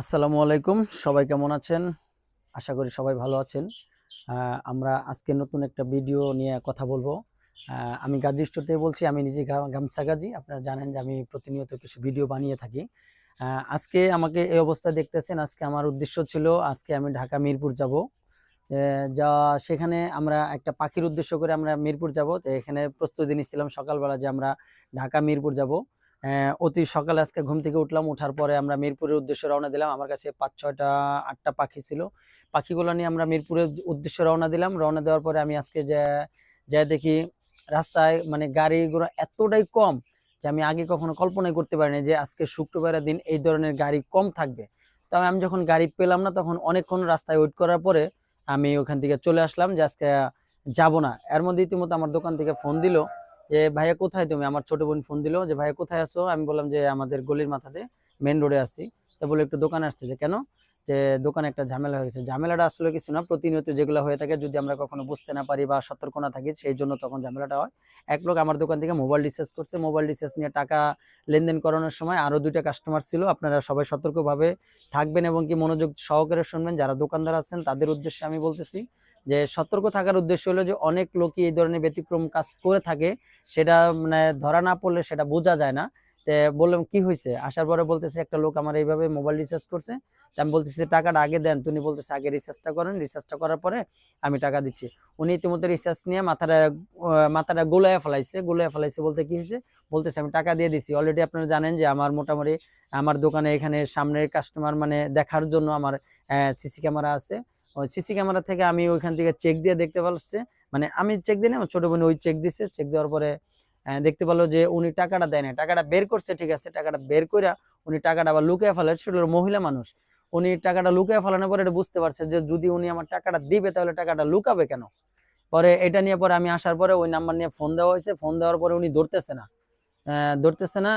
আসসালামু আলাইকুম। সবাই কেমন আছেন? আশা করি সবাই ভালো আছেন। আমরা আজকে নতুন একটা ভিডিও নিয়ে কথা বলব। আমি গাজী স্টোর থেকে বলছি, আমি নিজে গামছা গাজী। আপনারা জানেন যে আমি প্রতিনিয়ত কিছু ভিডিও বানিয়ে থাকি। আজকে আমাকে এই অবস্থা দেখতেছেন, আজকে আমার উদ্দেশ্য ছিল, আজকে আমি ঢাকা মিরপুর যাব। যা, সেখানে আমরা একটা পাখির উদ্দেশ্য করে আমরা মিরপুর যাব। তো এখানে প্রস্তুতি নিচ্ছিলাম সকালবেলা যে আমরা ঢাকা মিরপুর যাব। অতি সকালে আজকে ঘুম থেকে উঠলাম ওঠার পরে আমরা মিরপুরের উদ্দেশ্যে রওনা দিলাম। আমার কাছে পাঁচ, ছয়টা, আটটা পাখি ছিল। পাখিগুলো নিয়ে আমরা মিরপুরের উদ্দেশ্যে রওনা দিলাম। রওনা দেওয়ার পরে আমি আজকে যে, যা দেখি রাস্তায় মানে গাড়িগুলো এতটাই কম যে আমি আগে কখনো কল্পনাই করতে পারিনি যে আজকে শুক্রবারের দিন এই ধরনের গাড়ি কম থাকবে। তবে আমি যখন গাড়ি পেলাম না তখন অনেকক্ষণ রাস্তায় ওয়েট করার পরে আমি ওখান থেকে চলে আসলাম যে আজকে যাব না। এর মধ্যে ইতিমধ্যে আমার দোকান থেকে ফোন দিল যে, ভাইয়া কোথায় তুমি? আমার ছোট বোন ফোন দিলো যে, ভাইয়া কোথায় আসো আমি বললাম যে, আমাদের গলির মাথাতে মেন রোডে আসি তো বলে একটু দোকানে আসছে যে, কেন? যে, দোকানে একটা ঝামেলা হয়ে গেছে। ঝামেলাটা আসলে কিছু না, প্রতিনিয়ত যেগুলো হয়ে থাকে, যদি আমরা কখনো বুঝতে না পারি বা সতর্ক না থাকি, সেই জন্য তখন ঝামেলাটা হয়। এক লোক আমার দোকান থেকে মোবাইল রিচার্জ করছে। মোবাইল রিচার্জ নিয়ে টাকা লেনদেন করানোর সময় আরও দুইটা কাস্টমার ছিল। আপনারা সবাই সতর্কভাবে থাকবেন এবং কি মনোযোগ সহকারে শুনবেন। যারা দোকানদার আছেন, তাদের উদ্দেশ্যে আমি বলতেছি যে সতর্ক থাকার উদ্দেশ্য হলো যে অনেক লোকই এই ধরনের ব্যতিক্রম কাজ করে থাকে। সেটা মানে ধরা না পড়লে সেটা বোঝা যায় না। তে বললাম, কি হয়েছে আসার পরে বলতেছে, একটা লোক আমার এইভাবে মোবাইল রিচার্জ করছে। আমি বলতেছি, টাকাটা আগে দেন। তুমি বলতেছে, আগে রিচার্জটা করেন। রিচার্জটা করার পরে আমি টাকা দিচ্ছি। উনি ইতিমধ্যে রিচার্জ নিয়ে মাথাটা মাথাটা গোলায় ফেলাইছে। গোলায় ফেলাইছে বলতে কি হয়েছে বলতেছে, আমি টাকা দিয়ে দিছি। অলরেডি আপনারা জানেন যে আমার মোটামুটি আমার দোকানে এখানে সামনের কাস্টমার মানে দেখার জন্য আমার সিসি ক্যামেরা আছে। ওই সিসি ক্যামেরা থেকে আমি ওইখান থেকে চেক দিয়ে দেখতে পাচ্ছি মানে আমি চেক দিই আমার ছোট বোন ওই চেক দিছে। চেক দেওয়ার পরে দেখতে পেল যে উনি টাকাটা দেয় না টাকাটা বের করছে, ঠিক আছে, টাকাটা বের করে উনি টাকাটা আবার লুকিয়ে ফেলে। সেটা মহিলা মানুষ। উনি টাকাটা লুকিয়ে ফেলানোর পরে এটা বুঝতে পারছে যে যদি উনি আমার টাকাটা দিবে, তাহলে টাকাটা লুকাবে কেন? পরে এটা নিয়ে পরে আমি আসার পরে ওই নাম্বার নিয়ে ফোন দেওয়া হয়েছে। ফোন দেওয়ার পরে উনি ধরতেছে না। ধরতেছে না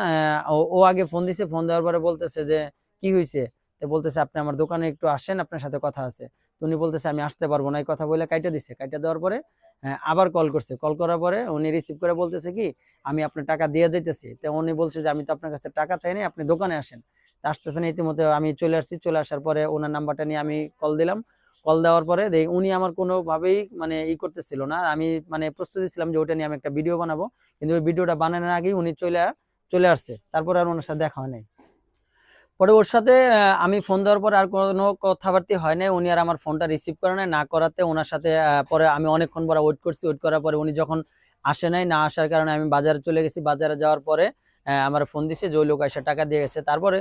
ও- আগে ফোন দিছে। ফোন দেওয়ার পরে বলতেছে যে, কি হয়েছে তো বলতেছে, আপনি আমার দোকানে একটু আসেন, আপনার সাথে কথা আছে। উনি বলতেছে, আমি আসতে পারব না। এই কথা বলে কাইটা দিছে। কাইটা দেওয়ার পরে আবার কল করছে। কল করার পরে উনি রিসিভ করে বলতেছে কি, আমি আপনার টাকা দিয়ে যাইতেছি। তো উনি বলছে যে, আমি তো আপনার কাছে টাকা চাই না আপনি দোকানে আসেন। আসতেছেন ইতিমধ্যে আমি চলে আসছি। চলে আসার পরে ওনার নাম্বারটা নিয়ে আমি কল দিলাম। কল দেওয়ার পরে দেখ উনি আমার কোনোভাবেই মানে ই করতেছিল না। আমি মানে প্রস্তুতি ছিলাম যে ওটা নিয়ে আমি একটা ভিডিও বানাবো। কিন্তু ওই ভিডিওটা বানানোর আগেই উনি চলে চলে আসছে। তারপরে আর ওনার সাথে দেখা হয় নাই। পরে ওর সাথে আমি ফোন দেওয়ার পর আর কোনো কথাবার্তা হয় নাই। উনি আর আমার ফোনটা রিসিভ করে নাই। না করাতে ওনার সাথে পরে আমি অনেকক্ষণ পরে ওয়েট করছি। ওয়েট করার পরে উনি যখন আসে নাই, না আসার কারণে আমি বাজারে চলে গেছি। বাজারে যাওয়ার পরে আমার ফোন দিছে যে ওই লোক এসে টাকা দিয়ে গেছে। তারপরে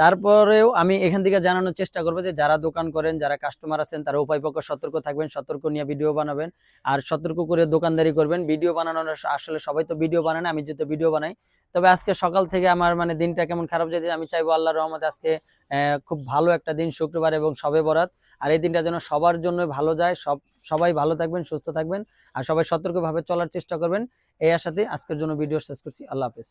তারপরেও আমি এখান থেকে জানানোর চেষ্টা করব যে যারা দোকান করেন, যারা কাস্টমার আছেন, তারা উপায় পক্ষ সতর্ক থাকবেন, সতর্ক নিয়ে ভিডিও বানাবেন। আর সতর্ক করে দোকানদারি করবেন। ভিডিও বানানোর আসলে সবাই তো ভিডিও বানায় আমি যেহেতু ভিডিও বানাই। তবে আজকে সকাল থেকে আমার মানে দিনটা কেমন খারাপ যেতে আমি চাইব আল্লাহ রহমতে আজকে খুব ভালো একটা দিন, শুক্রবার এবং সবে বরাত। আর এই দিনটা যেন সবার জন্য ভালো যায়। সব, সবাই ভালো থাকবেন, সুস্থ থাকবেন। আর সবাই সতর্কভাবে চলার চেষ্টা করবেন। এই আশাতে আজকের জন্য ভিডিও শেষ করছি। আল্লাহ হাফেজ।